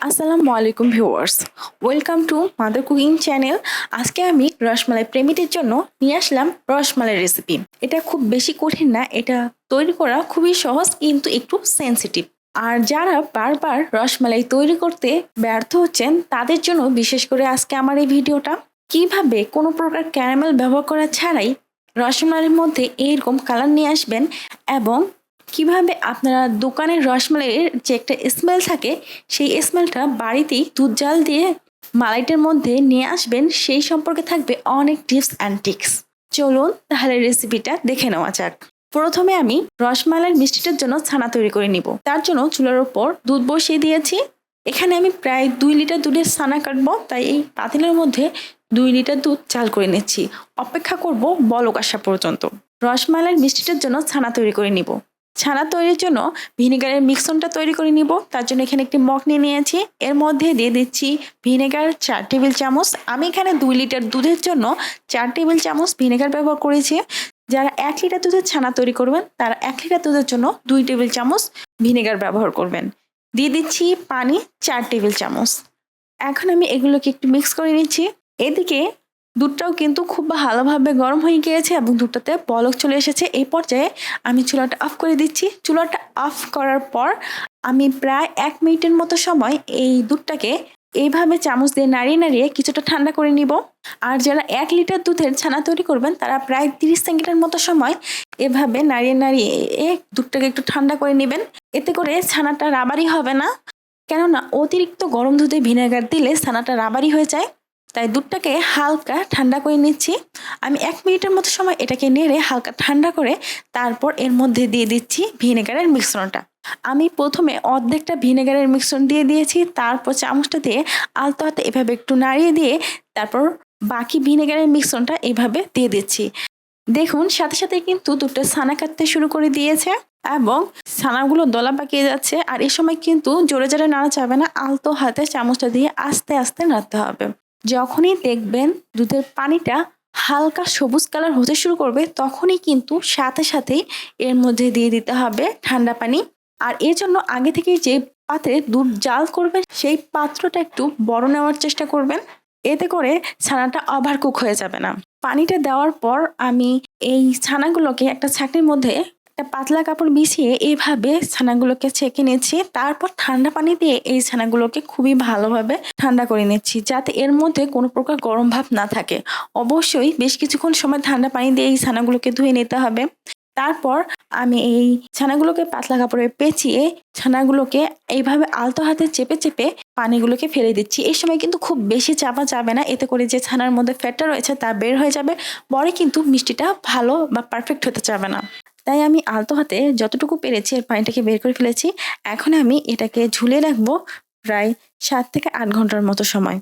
আসসালামু আলাইকুম viewers. Welcome to Mother Cooking channel আজকে আমি রসমালাই প্রেমীদের জন্য নিয়ে আসলাম রসমালাই রেসিপি এটা খুব বেশি কঠিন না, এটা তৈরি করা খুবই সহজ কিন্তু একটু সেন্সিটিভ আর যারা বারবার রসমালাই তৈরি করতে ব্যর্থ হচ্ছেন, তাদের জন্য বিশেষ করে আজকে আমার এই ভিডিওটা। কীভাবে কোনো প্রকার ক্যারামেল ব্যবহার করা ছাড়াই রসমালাইয়ের মধ্যে এইরকম কালার নিয়ে আসবেন এবং কীভাবে আপনারা দোকানের রসমালাইয়ের যে একটা স্মেল থাকে, সেই স্মেলটা বাড়িতেই দুধ জাল দিয়ে মালাইটার মধ্যে নিয়ে আসবেন, সেই সম্পর্কে থাকবে অনেক টিপস অ্যান্ড টিক্স চলুন তাহলে রেসিপিটা দেখে নেওয়া যাক। প্রথমে আমি রসমালাইয়ের মিষ্টিটার জন্য ছানা তৈরি করে নিব। তার জন্য চুলার ওপর দুধ বসিয়ে দিয়েছি। এখানে আমি প্রায় দুই লিটার দুধের ছানা কাটবো, তাই এই পাতিলের মধ্যে দুই লিটার দুধ চাল করে নিচ্ছি। অপেক্ষা করব বলক আসা পর্যন্ত। রসমালাইয়ের মিষ্টিটার জন্য ছানা তৈরি করে নিব। ছানা তৈরির জন্য ভিনেগারের মিক্সনটা তৈরি করে নিব। তার জন্য এখানে একটি মগ নিয়ে নিয়েছি। এর মধ্যে দিয়ে দিচ্ছি ভিনেগার চার টেবিল চামচ। আমি এখানে দুই লিটার দুধের জন্য চার টেবিল চামচ ভিনেগার ব্যবহার করেছি। যারা এক লিটার দুধের ছানা তৈরি করবেন, তারা এক লিটার দুধের জন্য দুই টেবিল চামচ ভিনেগার ব্যবহার করবেন। দিয়ে দিচ্ছি পানি চার টেবিল চামচ। এখন আমি এগুলোকে একটু মিক্স করে নিচ্ছি। এদিকে দুধটাও কিন্তু খুব ভালোভাবে গরম হয়ে গিয়েছে এবং দুধটাতে পলক চলে এসেছে। এই পর্যায়ে আমি চুলাটা অফ করে দিচ্ছি। চুলাটা অফ করার পর আমি প্রায় এক মিনিটের মতো সময় এই দুধটাকে এইভাবে চামচ দিয়ে নাড়িয়ে নাড়িয়ে কিছুটা ঠান্ডা করে নিব। আর যারা এক লিটার দুধের ছানা তৈরি করবেন, তারা প্রায় তিরিশ সেকেন্ডের মতো সময় এভাবে নাড়িয়ে নাড়িয়ে দুধটাকে একটু ঠান্ডা করে নেবেন। এতে করে ছানাটা রাবারি হবে না। কেননা অতিরিক্ত গরম দুধে ভিনেগার দিলে ছানাটা রাবারি হয়ে যায়। তাই দুধটাকে হালকা ঠান্ডা করে নিচ্ছি। আমি এক মিনিটের মতো সময় এটাকে নেড়ে হালকা ঠান্ডা করে তারপর এর মধ্যে দিয়ে দিচ্ছি ভিনেগারের মিশ্রণটা। আমি প্রথমে অর্ধেকটা ভিনেগারের মিশ্রণ দিয়ে দিয়েছি, তারপর চামচটা দিয়ে আলতো হাতে এভাবে একটু নাড়িয়ে দিয়ে তারপর বাকি ভিনেগারের মিশ্রণটা এভাবে দিয়ে দিচ্ছি। দেখুন, সাথে সাথে কিন্তু দুটো ছানা কাটতে শুরু করে দিয়েছে এবং ছানাগুলো দলা পাকিয়ে যাচ্ছে। আর এই সময় কিন্তু জোরে জোরে নাড়া যাবে না, আলতো হাতে চামচটা দিয়ে আস্তে আস্তে নাড়তে হবে। যখনই দেখবেন দুধের পানিটা হালকা সবুজ কালার হতে শুরু করবে, তখনই কিন্তু সাথে সাথেই এর মধ্যে দিয়ে দিতে হবে ঠান্ডা পানি। আর এর জন্য আগে থেকে যে পাত্রে দুধ জাল করবেন, সেই পাত্রটা একটু বড় নেওয়ার চেষ্টা করবেন। এতে করে ছানাটা ওভার কুক হয়ে যাবে না। পানিটা দেওয়ার পর আমি এই ছানাগুলোকে একটা ছাকনির মধ্যে একটা পাতলা কাপড় বিছিয়ে এইভাবে ছানাগুলোকে ছেঁকে নিচ্ছি। তারপর ঠান্ডা পানি দিয়ে এই ছানাগুলোকে খুবই ভালোভাবে ঠান্ডা করে নিচ্ছি, যাতে এর মধ্যে কোনো প্রকার গরম ভাব না থাকে। অবশ্যই বেশ কিছুক্ষণ সময় ঠান্ডা পানি দিয়ে এই ছানাগুলোকে ধুয়ে নিতে হবে। তারপর আমি এই ছানাগুলোকে পাতলা কাপড়ে পেঁচিয়ে ছানাগুলোকে এইভাবে আলতো হাতে চেপে চেপে পানিগুলোকে ফেলে দিচ্ছি। এই সময় কিন্তু খুব বেশি চাপা যাবে না, এতে করে যে ছানার মধ্যে ফ্যাটটা রয়েছে তা বের হয়ে যাবে। পরে কিন্তু মিষ্টিটা ভালো বা পারফেক্ট হতে যাবে না। তাই আমি আলতো হাতে যতটুকু পেরেছি এর পানিটাকে বের করে ফেলেছি। এখন আমি এটাকে ঝুলে রাখব প্রায় সাত থেকে আট ঘণ্টার মতো সময়।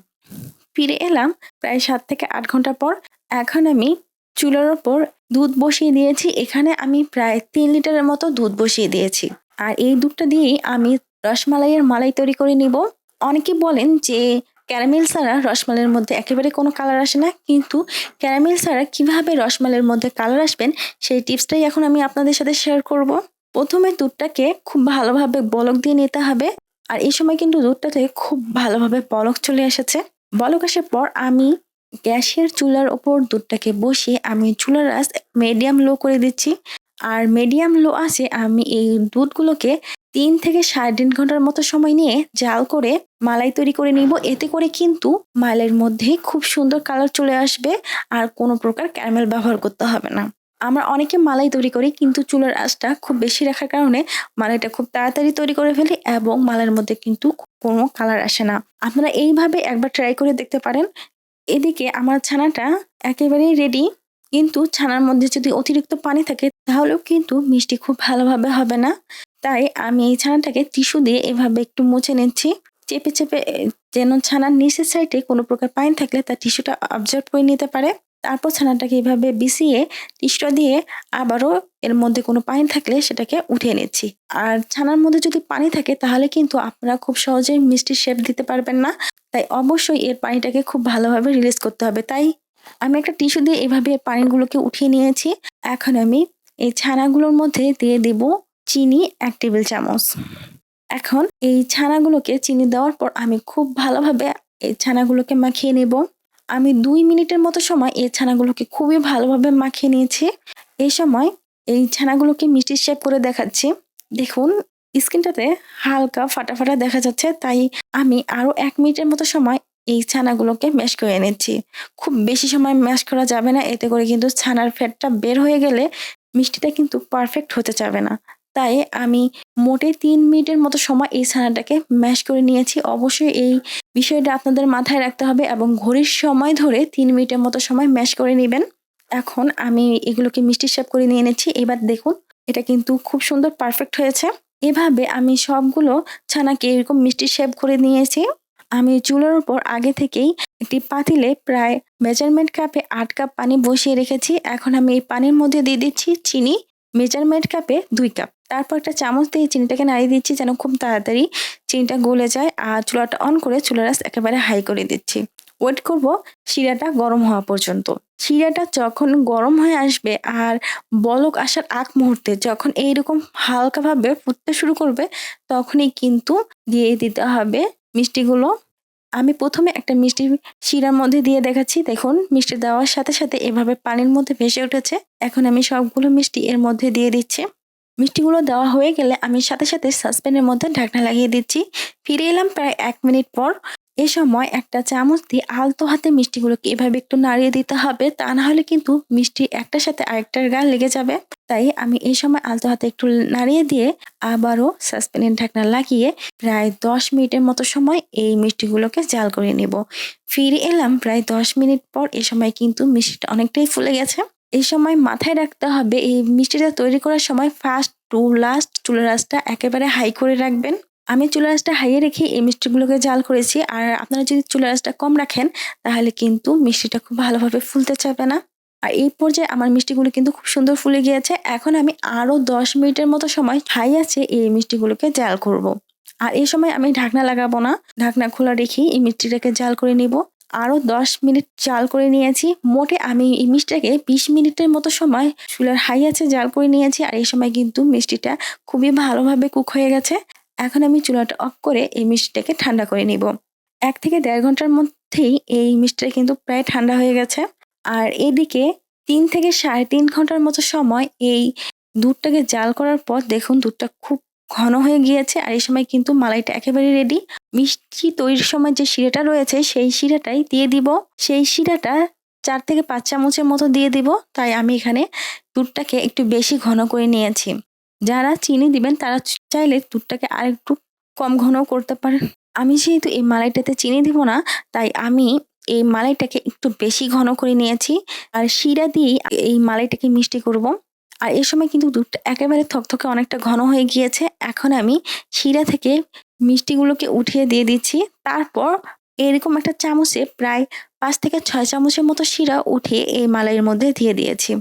ফিরে এলাম প্রায় সাত থেকে আট ঘণ্টা পর। এখন আমি চুলার ওপর দুধ বসিয়ে দিয়েছি। এখানে আমি প্রায় তিন লিটারের মতো দুধ বসিয়ে দিয়েছি। আর এই দুধটা দিয়েই আমি রসমালাইয়ের মালাই তৈরি করে নিব। অনেকে বলেন যে ক্যারামেল ছাড়া রসমালের মধ্যে একেবারে কোনো কালার আসে না। কিন্তু ক্যারামেল ছাড়া কীভাবে রসমালের মধ্যে কালার আসবেন, সেই টিপসটাই এখন আমি আপনাদের সাথে শেয়ার করব। প্রথমে দুধটাকে খুব ভালোভাবে বলক দিয়ে নিতে হবে। আর এই সময় কিন্তু দুধটাতে খুব ভালোভাবে বলক চলে এসেছে। বলক আসার পর আমি গ্যাসের চুলার ওপর দুধটাকে বসিয়ে আমি চুলার আঁচ মিডিয়াম লো করে দিচ্ছি। আর মিডিয়াম লো আছে আমি এই দুধগুলোকে তিন থেকে সাড়ে তিন ঘণ্টার মতো সময় নিয়ে জাল করে মালাই তৈরি করে নিব। এতে করে কিন্তু মালের মধ্যে খুব সুন্দর কালার চলে আসবে আর কোনো প্রকার ক্যারামেল ব্যবহার করতে হবে না। আমরা অনেকে মালাই তৈরি করি কিন্তু চুলার আঁচটা খুব বেশি রাখার কারণে মালাইটা খুব তাড়াতাড়ি তৈরি করে ফেলি এবং মালের মধ্যে কিন্তু কোনো কালার আসে না। আপনারা এইভাবে একবার ট্রাই করে দেখতে পারেন। এদিকে আমার ছানাটা একেবারেই রেডি কিন্তু ছানার মধ্যে যদি অতিরিক্ত পানি থাকে তাহলেও কিন্তু মিষ্টি খুব ভালোভাবে হবে না। তাই আমি এই ছানাটাকে টিস্যু দিয়ে এভাবে একটু মুছে নিচ্ছি। চেপে চেপে যেন ছানার নিচের সাইডে কোনো প্রকার পানি থাকলে তার টিস্যুটা অবজার্ভ করে নিতে পারে। তারপর ছানাটাকে এভাবে বিছিয়ে টিস্যুটা দিয়ে আবারও এর মধ্যে কোনো পানি থাকলে সেটাকে উঠিয়ে নিচ্ছি। আর ছানার মধ্যে যদি পানি থাকে তাহলে কিন্তু আপনারা খুব সহজেই মিষ্টির শেপ দিতে পারবেন না। তাই অবশ্যই এর পানিটাকে খুব ভালোভাবে রিলিজ করতে হবে। তাই আমি একটা টিস্যু দিয়ে এভাবে পানিগুলোকে উঠিয়ে নিয়েছি। এখন আমি এই ছানাগুলোর মধ্যে দিয়ে দেব চিনি এক টেবিল চামচ। এখন এই ছানাগুলোকে চিনি দেওয়ার পর আমি খুব ভালোভাবে এই ছানাগুলোকে মাখিয়ে নেব। আমি দুই মিনিটের মতো সময় এই ছানাগুলোকে খুবই ভালোভাবে মাখিয়ে নিয়েছি। এই সময় এই ছানাগুলোকে মিষ্টি শেপ করে দেখাচ্ছি। দেখুন, স্কিনটাতে হালকা ফাটা ফাটা দেখা যাচ্ছে, তাই আমি আরও এক মিনিটের মতো সময় এই ছানাগুলোকে ম্যাশ করে নিচ্ছি। খুব বেশি সময় ম্যাশ করা যাবে না, এতে করে কিন্তু ছানার ফ্যাটটা বের হয়ে গেলে মিষ্টিটা কিন্তু পারফেক্ট হতে যাবে না। তাই আমি মোটে তিন মিনিটের মতো সময় এই ছানাটাকে ম্যাশ করে নিয়েছি। অবশ্যই এই বিষয়টা আপনাদের মাথায় রাখতে হবে এবং ঘড়ির সময় ধরে তিন মিনিটের মতো সময় ম্যাশ করে নেবেন। এখন আমি এগুলোকে মিষ্টি শেপ করে নিয়ে এনেছি। এবার দেখুন, এটা কিন্তু খুব সুন্দর পারফেক্ট হয়েছে। এভাবে আমি সবগুলো ছানাকে এরকম মিষ্টি শেপ করে নিয়েছি। আমি চুলার উপর আগে থেকেই একটি পাতিলে প্রায় মেজারমেন্ট কাপে আট কাপ পানি বসিয়ে রেখেছি। এখন আমি এই পানির মধ্যে দিয়ে দিচ্ছি চিনি মেজারমেন্ট কাপে দুই কাপ তারপর একটা চামচ দিয়ে চিনিটাকে নাড়িয়ে দিচ্ছি যেন খুব তাড়াতাড়ি চিনিটা গলে যায় আর চুলাটা অন করে চুলার রাস একেবারে হাই করে দিচ্ছি। ওয়েট করব শিরাটা গরম হওয়া পর্যন্ত। শিরাটা যখন গরম হয়ে আসবে আর বলক আসার আগ মুহূর্তে যখন এইরকম হালকাভাবে ফুটতে শুরু করবে তখনই কিন্তু দিয়ে দিতে হবে মিষ্টিগুলো। আমি প্রথমে একটা মিষ্টি শিরার মধ্যে দিয়ে দেখাচ্ছি। দেখুন, মিষ্টি দেওয়ার সাথে সাথে এভাবে পানির মধ্যে ভেসে উঠেছে। এখন আমি সবগুলো মিষ্টি এর মধ্যে দিয়ে দিচ্ছি। মিষ্টিগুলো দেওয়া হয়ে গেলে আমি সাথে সাথে সাসপেনের মধ্যে ঢাকনা লাগিয়ে দিচ্ছি। ফিরে এলাম প্রায় এক মিনিট পর। এ সময় একটা চামচ দিয়ে আলতো হাতে মিষ্টিগুলোকে এভাবে একটু নাড়িয়ে দিতে হবে, তা না হলে কিন্তু মিষ্টি একটার সাথে আরেকটার গায়ে লেগে যাবে। তাই আমি এই সময় আলতো হাতে একটু নাড়িয়ে দিয়ে আবারও সাসপেনের ঢাকনা লাগিয়ে প্রায় দশ মিনিটের মতো সময় এই মিষ্টিগুলোকে জাল করে নেব। ফিরে এলাম প্রায় দশ মিনিট পর। এ সময় কিন্তু মিষ্টিটা অনেকটাই ফুলে গেছে। এই সময় মাথায় রাখতে হবে, এই মিষ্টিটা তৈরি করার সময় ফার্স্ট টু লাস্ট চুলের আঁচটা একেবারে হাই করে রাখবেন। আমি চুলা আঁচটা হাইয়ে রেখে এই মিষ্টিগুলোকে জাল করেছি। আর আপনারা যদি চুলা আঁচটা কম রাখেন, তাহলে কিন্তু মিষ্টিটা খুব ভালোভাবে ফুলতে চাবে না। আর এই পর্যায়ে আমার মিষ্টিগুলো কিন্তু খুব সুন্দর ফুলে গিয়েছে। এখন আমি আরও দশ মিনিটের মতো সময় হাই আছে এই মিষ্টিগুলোকে জাল করব। আর এই সময় আমি ঢাকনা লাগাবো না। ঢাকনা খোলা রেখে এই মিষ্টিটাকে জাল করে নিব। আরও দশ মিনিট জাল করে নিয়েছি। মোটে আমি এই মিষ্টিটাকে বিশ মিনিটের মতো সময় চুলার হাই আছে জাল করে নিয়েছি আর এই সময় কিন্তু মিষ্টিটা খুবই ভালোভাবে কুক হয়ে গেছে। এখন আমি চুলাটা অফ করে এই মিষ্টিটাকে ঠান্ডা করে নিব। এক থেকে দেড় ঘণ্টার মধ্যেই এই মিষ্টিটা কিন্তু প্রায় ঠান্ডা হয়ে গেছে। আর এদিকে তিন থেকে সাড়ে তিন ঘণ্টার মতো সময় এই দুধটাকে জাল করার পর দেখুন দুধটা খুব ঘন হয়ে গিয়েছে আর এই সময় কিন্তু মালাইটা একেবারে রেডি মিষ্টি তৈরির সময় যে শিরাটা রয়েছে, সেই শিরাটাই দিয়ে দিব। সেই শিরাটা চার থেকে পাঁচ চামচের মতো দিয়ে দিব। তাই আমি এখানে দুধটাকে একটু বেশি ঘন করে নিয়েছি। যারা চিনি দিবেন, তারা চাইলে দুধটাকে আরেকটু কম ঘন করতে পারেন। আমি যেহেতু এই মালাইটাতে চিনি দিব না, তাই আমি এই মালাইটাকে একটু বেশি ঘন করে নিয়েছি। আর শিরা দিয়েই এই মালাইটাকে মিষ্টি করব। আর এই সময় কিন্তু দুধটা একেবারে থকথকে অনেকটা ঘন হয়ে গিয়েছে। এখন আমি শিরা থেকে মিষ্টিগুলোকে উঠিয়ে দিয়ে দিচ্ছি। তারপর এরকম একটা চামচে প্রায় পাঁচ থেকে ছয় চামচের মতো শিরা উঠিয়ে এই মালাইয়ের মধ্যে দিয়ে দিয়েছি।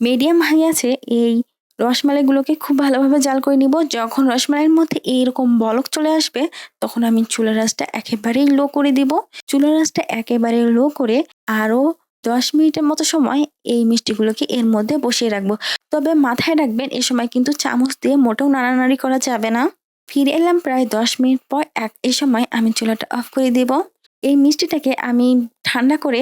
মিডিয়াম হাই আছে, এই রসমালাইগুলোকে খুব ভালোভাবে জাল করে নিব। যখন রসমালাইয়ের মধ্যে এইরকম বলক চলে আসবে, তখন আমি চুলার রাসটা একেবারেই লো করে দিব। চুলার রাসটা একেবারে লো করে আরও দশ মিনিটের মতো সময় এই মিষ্টিগুলোকে এর মধ্যে বসিয়ে রাখব। তবে মাথায় রাখবেন, এ সময় কিন্তু চামচ দিয়ে মোটেও নাড়ানাড়ি করা যাবে না। ফিরে এলাম প্রায় দশ মিনিট পর এক, এ সময় আমি চুলাটা অফ করে দিব। এই মিষ্টিটাকে আমি ঠান্ডা করে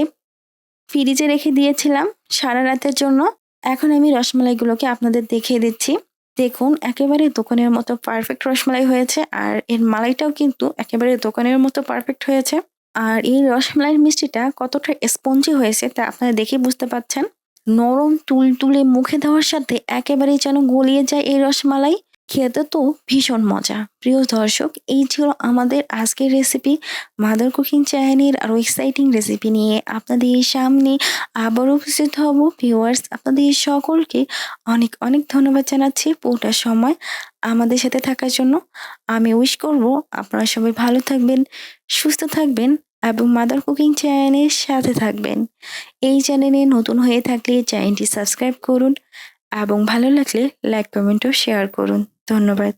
ফ্রিজে রেখে দিয়েছিলাম সারা রাতের জন্য। এখন আমি রসমালাইগুলোকে আপনাদের দেখিয়ে দিচ্ছি। দেখুন, একেবারে দোকানের মতো পারফেক্ট রসমালাই হয়েছে আর এর মালাইটাও কিন্তু একেবারে দোকানের মতো পারফেক্ট হয়েছে। আর এই রসমালাইয়ের মিষ্টিটা কতটা স্পঞ্জি হয়েছে তা আপনারা দেখে বুঝতে পাচ্ছেন নরম তুল তুলে মুখে দেওয়ার সাথে একেবারেই যেন গলিয়ে যায় এই রসমালাই। খেতে তো ভীষণ মজা। প্রিয় দর্শক, এই ছিল আমাদের আজকের রেসিপি মাদার কুকিং চ্যানেলের আরও এক্সাইটিং রেসিপি নিয়ে। আপনাদের সামনে আবার উপস্থিত হব। ভিউয়ার্স আপনাদের সকলকে অনেক অনেক ধন্যবাদ জানাচ্ছি পুরোটা সময় আমাদের সাথে থাকার জন্য। আমি উইশ করব আপনারা সবাই ভালো থাকবেন, সুস্থ থাকবেন। এবং মাদার কুকিং চ্যানেলের সাথে থাকবেন। এই চ্যানেলে নতুন হয়ে থাকলে চ্যানেলটি সাবস্ক্রাইব করুন এবং ভালো লাগলে লাইক কমেন্ট ও শেয়ার করুন। ধন্যবাদ।